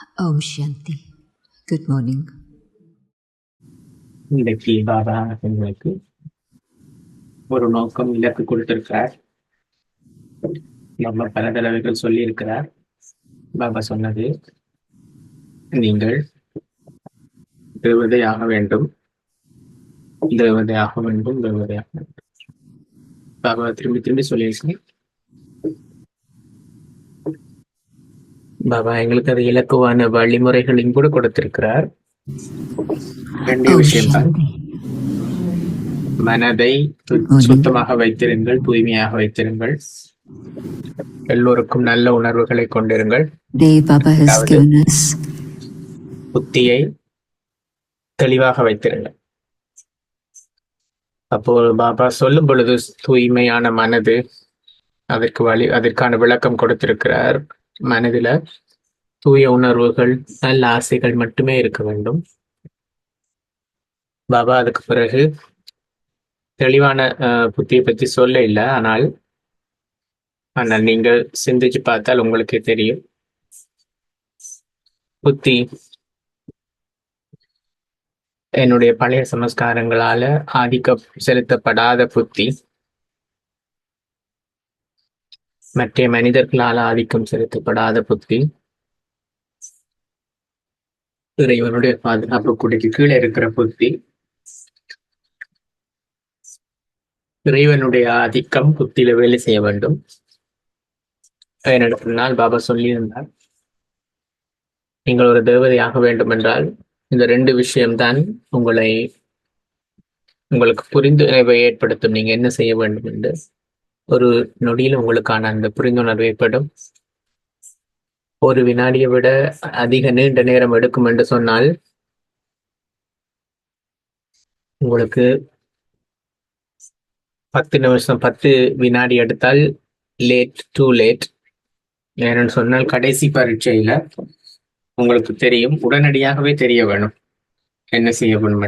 ஓம் சாந்தி good morning இன்றைக்கு பாபா எங்களுக்கு ஒரு நோக்கம் இலக்கு கொடுத்திருக்கிறார். நம்ம பல தடவைகள் சொல்லியிருக்கிறார். பாபா சொன்னது நீங்கள் தேவதை ஆக வேண்டும். தேவதை ஆக வேண்டும் தேவதை ஆக வேண்டும். பாபா திரும்பி திரும்பி சொல்லியிருக்கேன் பாபா எங்களுக்கு அது இலக்குவான வழிமுறைகளையும் கூட கொடுத்திருக்கிறார். ரெண்டே விஷயம்தான் மனதை. சுத்தமாக வைத்திருங்கள் தூய்மையாக வைத்திருங்கள். எல்லோருக்கும் நல்ல உணர்வுகளை கொண்டிருங்கள். புத்தியை தெளிவாக வைத்திருங்கள். அப்போ பாபா சொல்லும் பொழுது தூய்மையான மனது அதற்கு வழி அதற்கான விளக்கம் கொடுத்திருக்கிறார். மனதில் தூய உணர்வுகள் நல்ல ஆசைகள் மட்டுமே இருக்க வேண்டும். பாபா அதுக்கு பிறகு தெளிவான புத்தியை பற்றி சொல்ல இல்லை ஆனால் ஆனால் நீங்கள் சிந்திச்சு பார்த்தால் உங்களுக்கே தெரியும். புத்தி என்னுடைய பழைய சமஸ்காரங்களால ஆதிக்க செலுத்தப்படாத புத்தி. மற்ற மனிதர்களால் ஆதிக்கம் செலுத்தப்படாத புத்தி. இறைவனுடைய பாதுகாப்பு குடிக்கு கீழே இருக்கிற புத்தி. இறைவனுடைய ஆதிக்கம் புத்தியில வேலை செய்ய வேண்டும். என்னிடத்தினால் பாபா சொல்லியிருந்தார் நீங்கள் ஒரு தேவதையாக வேண்டும் என்றால் இந்த ரெண்டு விஷயம்தான் உங்களை உங்களுக்கு புரிந்துணர்வை ஏற்படுத்தும். நீங்க என்ன செய்ய வேண்டும் என்று ஒரு நொடியில் உங்களுக்கான அந்த புரிந்துணர்வு ஏற்படும். ஒரு வினாடியை விட அதிக நீண்ட நேரம் எடுக்கும் என்று சொன்னால் உங்களுக்கு பத்து நிமிஷம் பத்து வினாடி எடுத்தால் லேட் டூ லேட் ஏன்னு சொன்னால் கடைசி பரீட்சையில உங்களுக்கு தெரியும் உடனடியாகவே தெரிய வேணும். என்ன செய்ய வேணும்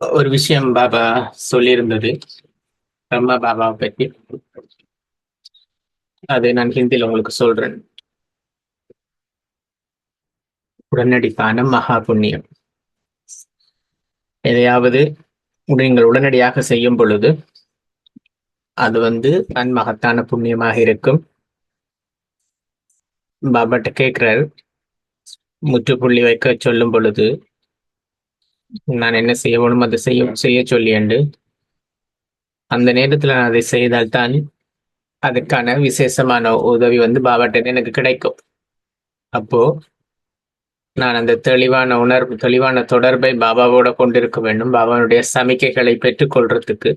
ஒரு விஷயம் பாபா சொல்லியிருந்தது. பிரம்மா பாபாவை பற்றி. அது நான் ஹிந்தியில் உங்களுக்கு சொல்றேன். உடனடிக்கான மகா புண்ணியம் எதையாவது நீங்கள் உடனடியாக செய்யும் பொழுது அது வந்து தன் மகத்தான புண்ணியமாக இருக்கும். பாபாட்ட கேட்கிறார். முற்றுப்புள்ளி வைக்க சொல்லும் பொழுது நான் என்ன செய்ய வேணும் அதை செய்ய செய்ய சொல்லியண்டு. அந்த நேரத்துல நான் அதை செய்தால்தான் அதுக்கான விசேஷமான உதவி வந்து பாபாட்ட எனக்கு கிடைக்கும். அப்போ நான் அந்த தெளிவான உணர்வு தெளிவான தொடர்பை பாபாவோட கொண்டிருக்க வேண்டும். பாபாவுடைய சமிக்கைகளை பெற்றுக்கொள்றதுக்கு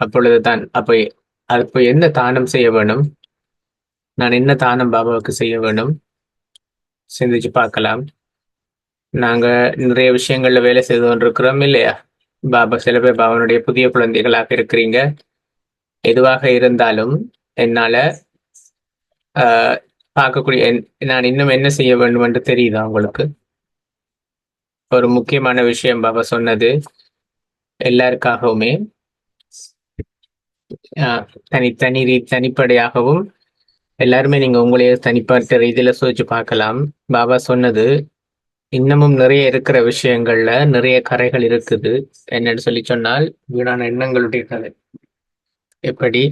அப்பொழுதுதான் அப்போ அப்போ என்ன தானம் செய்ய வேணும்? நான் என்ன தானம் பாபாவுக்கு செய்ய வேணும்? சிந்திச்சு பார்க்கலாம். நாங்க நிறைய விஷயங்கள்ல வேலை செய்து கொண்டிருக்கிறோம் இல்லையா? பாபா சில பேர் பாபாவுடைய புதிய குழந்தைகளாக இருக்கிறீங்க. எதுவாக இருந்தாலும் என்னால ஆஹ், பார்க்கக்கூடிய என்- நான் இன்னும் என்ன செய்ய வேண்டும் என்று தெரியுதா உங்களுக்கு? ஒரு முக்கியமான விஷயம் பாபா சொன்னது. எல்லாருக்காகவுமே ஆஹ், தனித்தனி ரீ- தனிப்படையாகவும் எல்லாருமே நீங்க உங்களையே தனிப்பட்ட ரீதியில சோதிச்சு பார்க்கலாம். பாபா சொன்னது இன்னமும் நிறைய இருக்கிற விஷயங்கள்ல நிறைய கரைகள் இருக்குது. என்னன்னு சொல்லி சொன்னால் வீணான எண்ணங்களுடைய கதை எப்படி?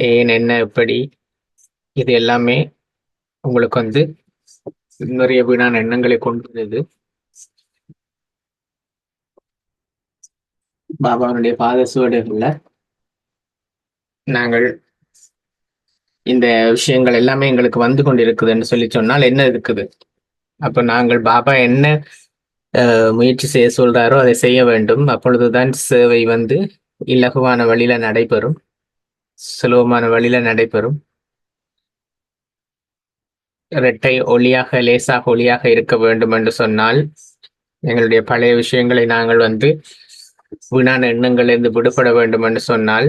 ஏன் என்ன எப்படி? இது எல்லாமே உங்களுக்கு வந்து நிறைய வீணான எண்ணங்களை கொண்டு வருது பாபாவுடைய பாத சுவடுகள்ல நாங்கள் இந்த விஷயங்கள் எல்லாமே எங்களுக்கு வந்து கொண்டிருக்குதுன்னு சொல்லி சொன்னால் என்ன இருக்குது? அப்ப நாங்கள் பாபா என்ன அஹ், முயற்சி செய்ய சொல்றாரோ அதை செய்ய வேண்டும். அப்பொழுதுதான் சேவை வந்து இலகுவான வழியில நடைபெறும். சுலபமான வழியில நடைபெறும். இரட்டை ஒளியாக லேசாக ஒளியாக இருக்க வேண்டும் என்று சொன்னால் எங்களுடைய பழைய விஷயங்களை நாங்கள் வந்து வீணான எண்ணங்களிலிருந்து விடுபட வேண்டும் என்று சொன்னால்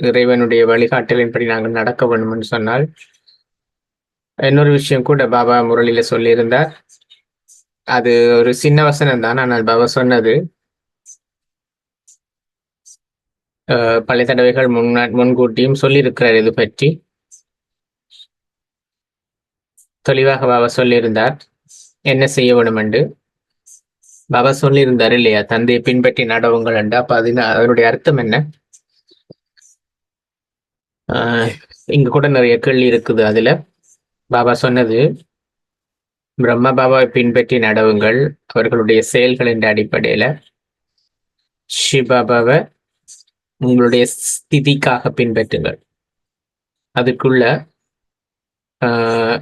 இறைவனுடைய வழிகாட்டலின்படி நாங்கள் நடக்க வேண்டும் என்று சொன்னால் இன்னொரு விஷயம் கூட பாபா முரளியில சொல்லியிருந்தார். அது ஒரு சின்ன வசனம் தான் ஆனால் பாபா சொன்னது அஹ், பல தடவைகள் முன்னா முன்கூட்டியும் சொல்லியிருக்கிறார் இது பற்றி. தெளிவாக பாபா சொல்லியிருந்தார் என்ன செய்ய வேணும் என்று பாபா சொல்லியிருந்தார் இல்லையா தந்தையை பின்பற்றி நடவுங்கள் என்று? அப்ப அது அதனுடைய அர்த்தம் என்ன? ஆஹ் இங்க கூட நிறைய கேள்வி இருக்குது அதுல. பாபா சொன்னது பிரம்ம பாபாவை பின்பற்றி நடவுங்கள். அவர்களுடைய செயல்கள் என்ற அடிப்படையில சிவபாபாவை உங்களுடைய ஸ்திதிக்காக பின்பற்றுங்கள். அதுக்குள்ள ஆஹ்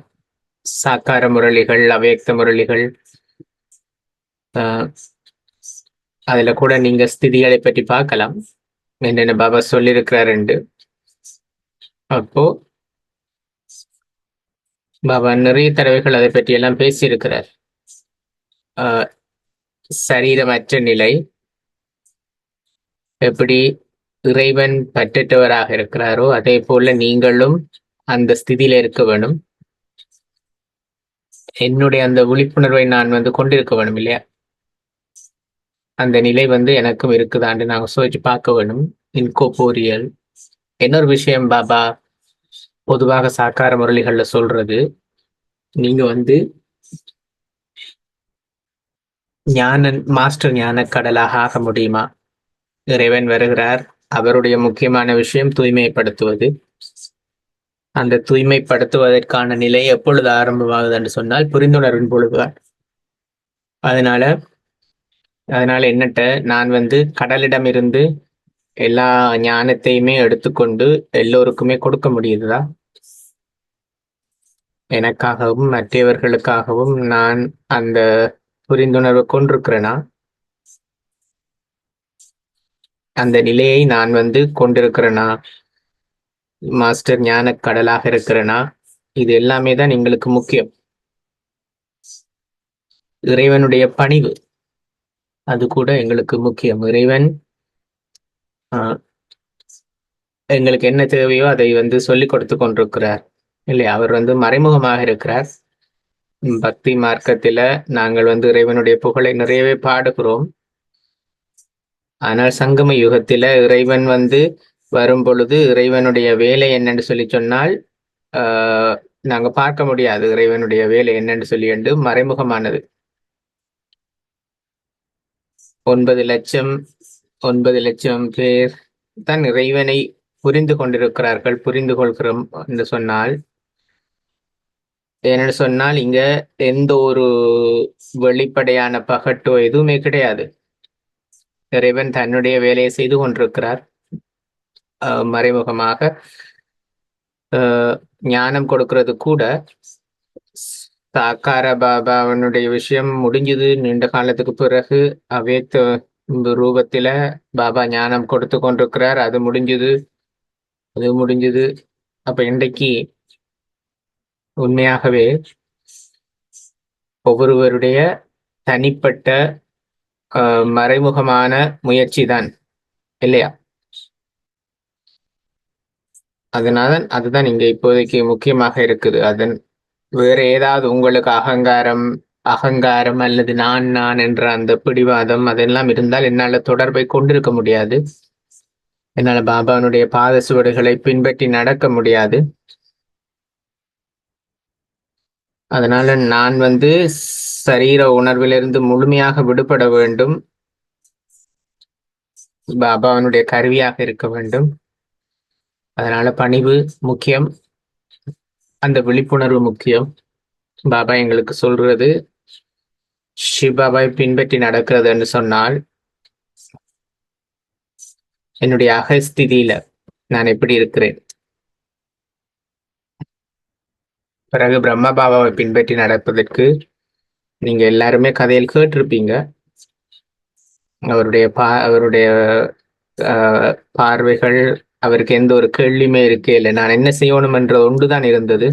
சாக்கார முரளிகள் அவ்யக்த முரளிகள் ஆஹ் அதுல கூட நீங்க ஸ்திதிகளை பற்றி பார்க்கலாம். என்னென்ன பாபா சொல்லியிருக்கிறாருண்டு அப்போ பாபா நிறைய தடவைகள் அதை பற்றி எல்லாம் பேசியிருக்கிறார். ஆஹ் சரீரமற்ற நிலை. எப்படி இறைவன் பற்றற்றவராக இருக்கிறாரோ அதே போல நீங்களும் அந்த ஸ்திதியில இருக்க வேணும். என்னுடைய அந்த விழிப்புணர்வை நான் வந்து கொண்டிருக்க வேணும் இல்லையா? அந்த நிலை வந்து எனக்கும் இருக்குதான்னு நாங்கள் சோதிச்சு பார்க்க வேணும். இன்கோபோரியல். இன்னொரு விஷயம் பாபா பொதுவாக சாக்கார முரளிகள்ல சொல்றது நீங்க வந்து ஞானன் மாஸ்டர் ஞான கடலாக ஆக முடியுமா? இறைவன் வருகிறார். அவருடைய முக்கியமான விஷயம் தூய்மைப்படுத்துவது. அந்த தூய்மைப்படுத்துவதற்கான நிலை எப்பொழுது ஆரம்பமாகுது என்று சொன்னால் புரிந்துணர்வின் பொழுதுதான். அதனால அதனால என்னட்ட நான் வந்து கடலிடம் இருந்து எல்லா ஞானத்தையுமே எடுத்துக்கொண்டு எல்லோருக்குமே கொடுக்க முடியுதுதான். எனக்காகவும் மற்றவர்களுக்காகவும் நான் அந்த புரிந்துணர்வு கொண்டிருக்கிறேனா? அந்த நிலையை நான் வந்து கொண்டிருக்கிறேனா? மாஸ்டர் ஞான கடலாக இருக்கிறேனா? இது எல்லாமே தான் எங்களுக்கு முக்கியம். இறைவனுடைய பணிவு அது கூட எங்களுக்கு முக்கியம். இறைவன் ஆஹ், எங்களுக்கு என்ன தேவையோ அதை வந்து சொல்லிக் கொடுத்து கொண்டிருக்கிறார். இல்லையா அவர் வந்து மறைமுகமாக இருக்கிறார். பக்தி மார்க்கத்தில நாங்கள் வந்து இறைவனுடைய புகழை நிறையவே பாடுகிறோம். ஆனால் சங்கம யுகத்தில இறைவன் வந்து வரும் பொழுது இறைவனுடைய வேலை என்னன்னு சொல்லி சொன்னால் ஆஹ், நாங்க பார்க்க முடியாது இறைவனுடைய வேலை என்னன்னு சொல்லி என்று மறைமுகமானது. ஒன்பது லட்சம் ஒன்பது லட்சம் பேர் தான் இறைவனை புரிந்து கொண்டிருக்கிறார்கள் புரிந்து கொள்கிறோம் என்று சொன்னால் என்னன்னு சொன்னால் இங்க எந்த ஒரு வெளிப்படையான பகட்டோ எதுவுமே கிடையாது. இறைவன் தன்னுடைய வேலையை செய்து கொண்டிருக்கிறார். ஆஹ் மறைமுகமாக ஆஹ் ஞானம் கொடுக்கிறது கூட. சாக்கார பாபாவனுடைய விஷயம் முடிஞ்சது. நீண்ட காலத்துக்கு பிறகு அவேத்த ரூபத்துல பாபா ஞானம் கொடுத்து கொண்டிருக்கிறார். அது முடிஞ்சது. அது முடிஞ்சது. அப்ப இன்றைக்கு உண்மையாகவே ஒவ்வொருவருடைய தனிப்பட்ட ஆஹ், மறைமுகமான முயற்சி தான் இல்லையா? அதனால அதுதான் இங்க இப்போதைக்கு முக்கியமாக இருக்குது. அதன் வேற ஏதாவது உங்களுக்கு அகங்காரம் அகங்காரம் அல்லது நான் நான் என்ற அந்த பிடிவாதம் அதெல்லாம் இருந்தால் என்னால தொடர்பை கொண்டிருக்க முடியாது. என்னால பாபானுடைய பாத சுவடுகளை பின்பற்றி நடக்க முடியாது. அதனால நான் வந்து சரீர உணர்விலிருந்து முழுமையாக விடுபட வேண்டும். பாபாவனுடைய கருவியாக இருக்க வேண்டும். அதனால பணிவு முக்கியம். அந்த விழிப்புணர்வு முக்கியம். பாபா எங்களுக்கு சொல்றது சிவபாபாவை பின்பற்றி நடக்கிறது என்று சொன்னால் என்னுடைய அகஸ்திதியில நான் எப்படி இருக்கிறேன்? பிறகு பிரம்ம பாபாவை பின்பற்றி நடப்பதற்கு நீங்க எல்லாருமே கதையில் கேட்டிருப்பீங்க. அவருடைய பா அவருடைய ஆஹ், பார்வைகள் அவருக்கு எந்த ஒரு கேள்வியுமே இருக்கே இல்லை. நான் என்ன செய்யணும் என்ற ஒன்றுதான் இருந்தது.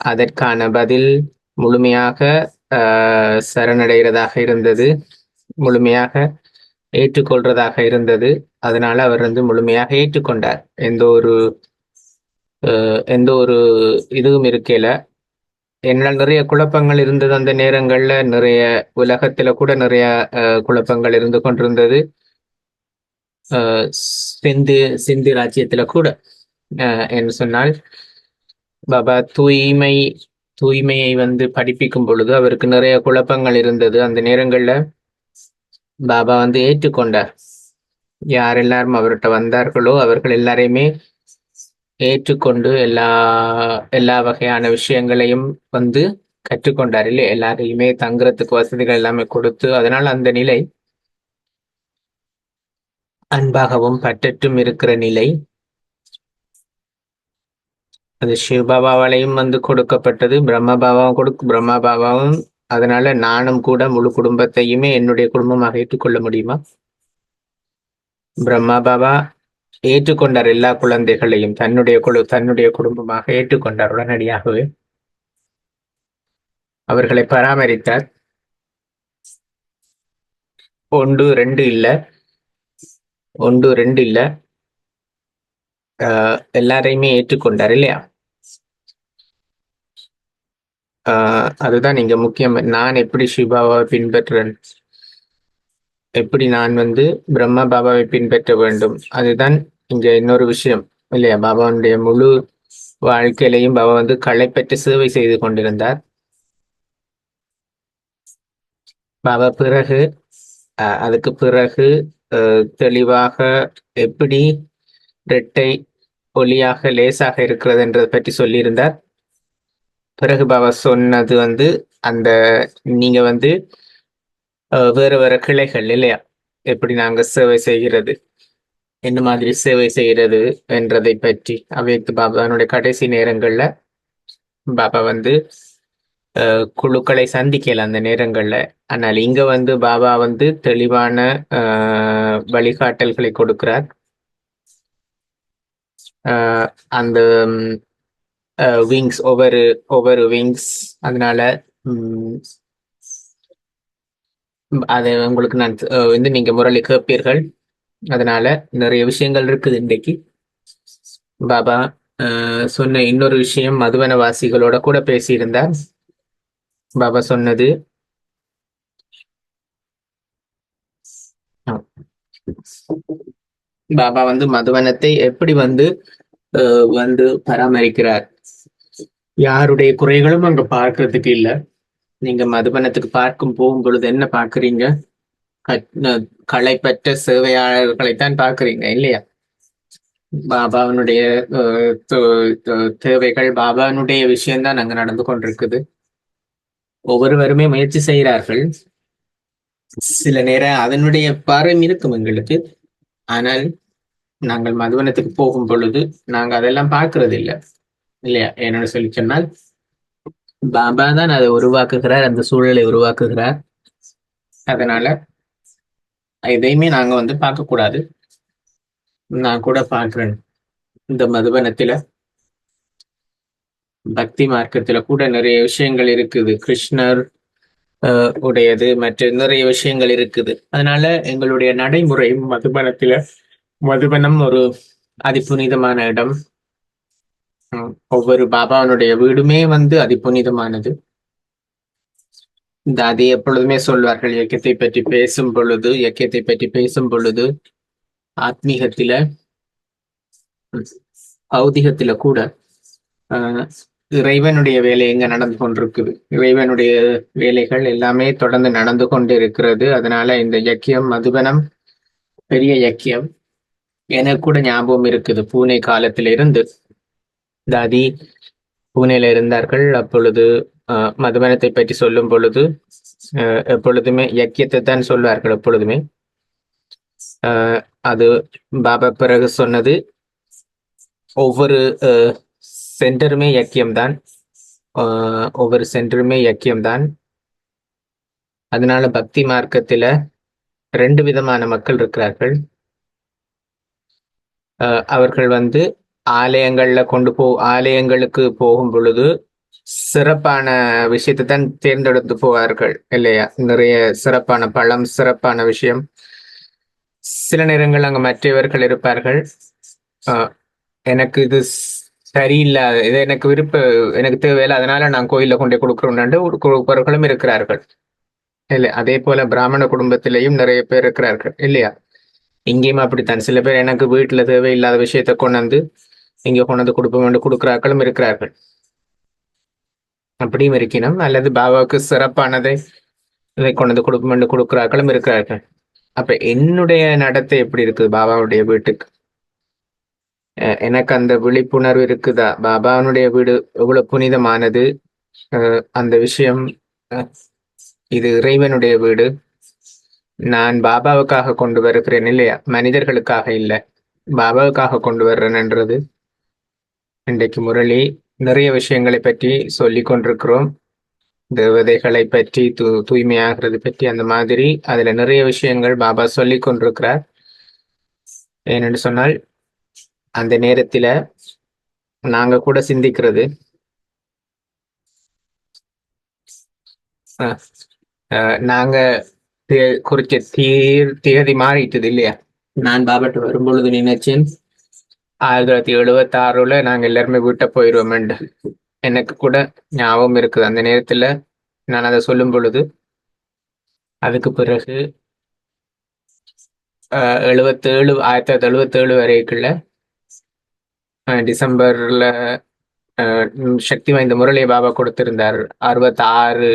அதற்கான பதில் முழுமையாக ஆஹ், சரணடைகிறதாக இருந்தது. முழுமையாக ஏற்றுக்கொள்றதாக இருந்தது. அதனால அவர் வந்து முழுமையாக ஏற்றுக்கொண்டார். எந்த ஒரு எந்த ஒரு இதுவும் இருக்கையில. என்னால் நிறைய குழப்பங்கள் இருந்தது அந்த நேரங்கள்ல. நிறைய உலகத்துல கூட நிறைய ஆஹ், குழப்பங்கள் இருந்து கொண்டிருந்தது. சிந்து சிந்து ராஜ்யத்துல கூட அஹ், என்று சொன்னால் பாபா தூய்மை தூய்மையை வந்து படிப்பிக்கும் பொழுது அவருக்கு நிறைய குழப்பங்கள் இருந்தது. அந்த நேரங்கள்ல பாபா வந்து ஏற்றுக்கொண்டார். யார் எல்லாரும் அவர்கிட்ட வந்தார்களோ அவர்கள் எல்லாரையுமே ஏற்றுக்கொண்டு எல்லா எல்லா வகையான விஷயங்களையும் வந்து கற்றுக்கொண்டார் இல்லையா எல்லாரையுமே தங்குறதுக்கு வசதிகள் எல்லாமே கொடுத்து அதனால் அந்த நிலை அன்பாகவும் பற்றற்றும் இருக்கிற நிலை. அது சிவபாபாவாலையும் வந்து கொடுக்கப்பட்டது பிரம்ம பாபாவும் கொடுக்கு பிரம்ம பாபாவும் அதனால நானும் கூட முழு குடும்பத்தையுமே என்னுடைய குடும்பமாக ஏற்றுக்கொள்ள முடியுமா? பிரம்மா பாபா ஏற்றுக்கொண்டார் எல்லா குழந்தைகளையும் தன்னுடைய குழு தன்னுடைய குடும்பமாக ஏற்றுக்கொண்டார் உடனடியாகவே. அவர்களை பராமரித்தார். ஒன்று ரெண்டு இல்ல. ஒன்று ரெண்டு இல்ல. ஆஹ் எல்லாரையுமே ஏற்றுக்கொண்டார் இல்லையா? ஆஹ் அதுதான் இங்க முக்கியம். நான் எப்படி சிவாவை பின்பற்றுறேன்? எப்படி நான் வந்து பிரம்ம பாபாவை பின்பற்ற வேண்டும்? அதுதான் இங்க இன்னொரு விஷயம் இல்லையா? பாபாவுடைய முழு வாழ்க்கையிலையும் பாபா வந்து களைப்பற்று சேவை செய்து கொண்டிருந்தார். பாபா பிறகு அஹ், அதுக்கு பிறகு அஹ், தெளிவாக எப்படி இரட்டை ஒளியாக லேசாக இருக்கிறது என்றதை பற்றி சொல்லியிருந்தார். பிறகு பாபா சொன்னது வந்து அந்த நீங்க வந்து வேறு வேறு கிளைகள் இல்லையா? எப்படி நாங்க சேவை செய்கிறது என்ன மாதிரி சேவை செய்கிறது என்றதை பற்றி. அவைத்து பாபானுடைய கடைசி நேரங்கள்ல பாபா வந்து குழுக்களை சந்திக்கல அந்த நேரங்கள்ல. ஆனால் இங்க வந்து பாபா வந்து தெளிவான வழிகாட்டல்களை கொடுக்கிறார். அந்த விங்ஸ் ஒவ்வொரு ஒவ்வொரு விங்ஸ் அதனால அதை உங்களுக்கு நான் வந்து நீங்க முரளி கேட்பீர்கள். அதனால நிறைய விஷயங்கள் இருக்குது இன்றைக்கு. பாபா சொன்ன இன்னொரு விஷயம் மதுவனவாசிகளோட கூட பேசியிருந்தார். பாபா சொன்னது பாபா வந்து மதுவனத்தை எப்படி வந்து வந்து பராமரிக்கிறார்? யாருடைய குறைகளும் அங்க பார்க்கறதுக்கு இல்ல. நீங்க மதுபனத்துக்கு பார்க்கும் போகும் பொழுது என்ன பார்க்கறீங்க? களைப்பற்ற களைப்பற்ற சேவையாளர்களைத்தான் பார்க்கறீங்க இல்லையா? பாபாவினுடைய தேவைகள் பாபாவினுடைய விஷயம்தான் அங்க நடந்து கொண்டிருக்குது. ஒவ்வொருவருமே முயற்சி செய்கிறார்கள். சில நேரம் அதனுடைய பார்வை இருக்கும் எங்களுக்கு. ஆனால் நாங்கள் மதுவனத்துக்கு போகும் பொழுது நாங்க அதெல்லாம் பார்க்கறது இல்லை இல்லையா? என்னோட சொல்லி சொன்னால் பாபா தான் அதை உருவாக்குகிறார் அந்த சூழலை உருவாக்குகிறார். அதனால எதையுமே நாங்க வந்து பார்க்க கூடாது. நான் கூட பாக்குறேன் இந்த மதுபனத்துல பக்தி மார்க்கத்துல கூட நிறைய விஷயங்கள் இருக்குது. கிருஷ்ணர் அஹ், உடையது மற்ற நிறைய விஷயங்கள் இருக்குது. அதனால எங்களுடைய நடைமுறை மதுபனத்துல மதுபனம் ஒரு அதிபுனிதமான இடம். ஒவ்வொரு பாபாவனுடைய வீடுமே வந்து அதிபுனிதமானது. இந்த அதை எப்பொழுதுமே சொல்வார்கள் இயக்கத்தை பற்றி பேசும் பொழுது இயக்கத்தை பற்றி பேசும் பொழுது ஆத்மீகத்தில பௌதிகத்தில கூட ஆஹ், இறைவனுடைய வேலை எங்க நடந்து கொண்டிருக்குது. இறைவனுடைய வேலைகள் எல்லாமே தொடர்ந்து நடந்து கொண்டு இருக்கிறது அதனால இந்த இயக்கியம் மதுபனம் பெரிய இயக்கியம் எனக்கு கூட ஞாபகம் இருக்குது. பூனே காலத்திலிருந்து தாதி பூனேல இருந்தார்கள். அப்பொழுது மதுமனத்தை பற்றி சொல்லும் பொழுது எப்பொழுதுமே யக்கியத்தை தான் சொல்வார்கள் எப்பொழுதுமே. ஆஹ், அது பாபா பிறகு சொன்னது ஒவ்வொரு சென்டருமே யக்கியம்தான். ஆஹ், ஒவ்வொரு சென்டருமே யக்கியம்தான். அதனால பக்தி மார்க்கத்துல ரெண்டு விதமான மக்கள் இருக்கிறார்கள். ஆஹ், அவர்கள் வந்து ஆலயங்கள்ல கொண்டு போ ஆலயங்களுக்கு போகும் பொழுது சிறப்பான விஷயத்தை தான் தேர்ந்தெடுத்து போவார்கள் இல்லையா? நிறைய சிறப்பான பழம் சிறப்பான விஷயம். சில நேரங்கள் அங்க மற்றவர்கள் இருப்பார்கள். ஆஹ், எனக்கு இது சரியில்லாத சரியில்லை இது எனக்கு விருப்ப எனக்கு தேவையில்லை அதனால நான் கோயில கொண்டு கொடுக்குறோம்னு கொடுப்பவர்களும் இருக்கிறார்கள் இல்லை அதே போல பிராமண குடும்பத்திலேயும் நிறைய பேர் இருக்கிறார்கள் இல்லையா? இங்கேயும் அப்படித்தான். சில பேர் எனக்கு வீட்டுல தேவையில்லாத விஷயத்தை கொண்டு வந்து இங்க கொண்டாந்து கொடுப்போம் என்று கொடுக்கிறார்களும் இருக்கிறார்கள். அப்படியும் இருக்கணும் அல்லது பாபாவுக்கு சிறப்பானதை இதை கொண்டு கொடுப்போம் என்று கொடுக்கிறார்களும் இருக்கிறார்கள். அப்ப என்னுடைய நடத்தை எப்படி இருக்குது பாபாவுடைய வீட்டுக்கு? அஹ் எனக்கு அந்த விழிப்புணர்வு இருக்குதா? பாபாவுடைய வீடு எவ்வளவு புனிதமானது? அஹ் அந்த விஷயம் இது இறைவனுடைய வீடு. நான் பாபாவுக்காக கொண்டு வருகிறேன் இல்லையா? மனிதர்களுக்காக இல்லை. பாபாவுக்காக கொண்டு வர்றேன்ன்றது இன்றைக்கு முரளி நிறைய விஷயங்களை பற்றி சொல்லி கொண்டிருக்கிறோம். தேவதைகளை பற்றி தூ தூய்மையாகிறது பற்றி அந்த மாதிரி அதுல நிறைய விஷயங்கள் பாபா சொல்லி கொண்டிருக்கிறார். ஏனென்று சொன்னால் அந்த நேரத்துல நாங்க கூட சிந்திக்கிறது. நாங்க தே- குறிச்ச தீர் தேதி மாறிட்டது இல்லையா? நான் பாபாட்ட வரும்பொழுது நினைச்சேன் ஆயிரத்தி தொள்ளாயிரத்தி எழுபத்தி ஆறுல நாங்க எல்லாருமே வீட்டை போயிடுவோம் எனக்கு கூட ஞாபகம் இருக்குது. அந்த நேரத்துல நான் அதை சொல்லும் பொழுது அதுக்கு பிறகு அஹ், எழுபத்தேழு ஆயிரத்தி தொள்ளாயிரத்தி எழுபத்தேழு வரைக்குள்ள அஹ், டிசம்பர்ல சக்தி வாய்ந்த முரளி பாபா கொடுத்திருந்தார். அறுபத்தாறு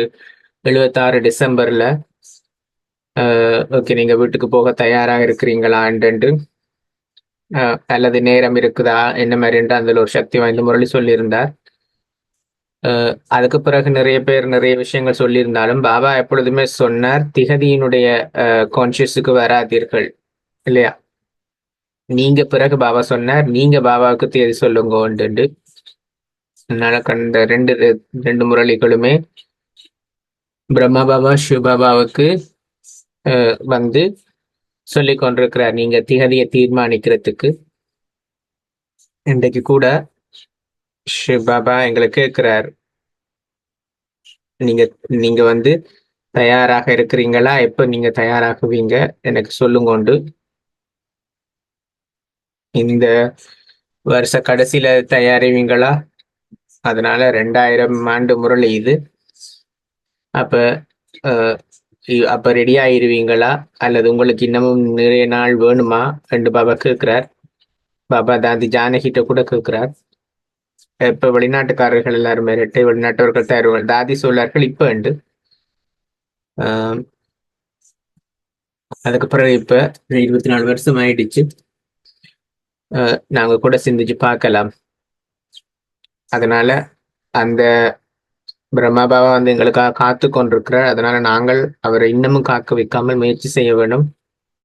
எழுபத்தாறு டிசம்பர்ல ஓகே நீங்க வீட்டுக்கு போக தயாராக இருக்கிறீங்களா? என்று அல்லது நேரம் இருக்குதா? என்ன மாதிரி? என்று அதில் ஒரு சக்தி வாய்ந்த முரளி சொல்லியிருந்தார். அதுக்கு பிறகு நிறைய பேர் நிறைய விஷயங்கள் சொல்லியிருந்தாலும் பாபா எப்பொழுதுமே சொன்னார் திகதியினுடைய கான்சியஸுக்கு வராதீர்கள். இல்லையா? நீங்க பிறகு பாபா சொன்னார் நீங்க பாபாவுக்கு தேதி சொல்லுங்கன்ட்டு அதனால கண்ட ரெண்டு ரெண்டு முரளிகளுமே பிரம்மா பாபா சிவ பாபாவுக்கு அஹ், வந்து சொல்லி கொண்டிருக்கிறார் நீங்க திகதியை தீர்மானிக்கிறதுக்கு இன்றைக்கு கூட சிவ பாபா எங்களை கேட்கிறார். நீங்க நீங்க வந்து தயாராக இருக்கிறீங்களா? எப்ப நீங்க தயாராகுவீங்க? எனக்கு சொல்லுங்கொண்டு இந்த வருஷ கடைசியில தயாரிவீங்களா? அதனால ரெண்டாயிரம் ஆண்டு முரளி இது. அப்ப அஹ், அப்ப ரெடி ஆயிருவீங்களா? அல்லது உங்களுக்கு இன்னமும் நிறைய நாள் வேணுமா? என்று பாபா கேட்கிறார். பாபா தாதி ஜானகிட்ட கூட கேட்கிறார். இப்ப வெளிநாட்டுக்காரர்கள் எல்லாரும் ரெட்டை வெளிநாட்டவர்கள் தருவார் தாதி சொல்லார்கள் இப்ப உண்டு. ஆஹ், அதுக்கு பிறகு இப்ப இருபத்தி நாலு வருஷம் ஆயிடுச்சு. ஆஹ், நாங்க கூட சிந்திச்சு பார்க்கலாம். அதனால அந்த பிரம்மா பாபா வந்து எங்களுக்காக காத்து கொண்டிருக்கிறார் அதனால நாங்கள் அவரை இன்னமும் காக்க வைக்காமல் முயற்சி செய்ய வேண்டும்.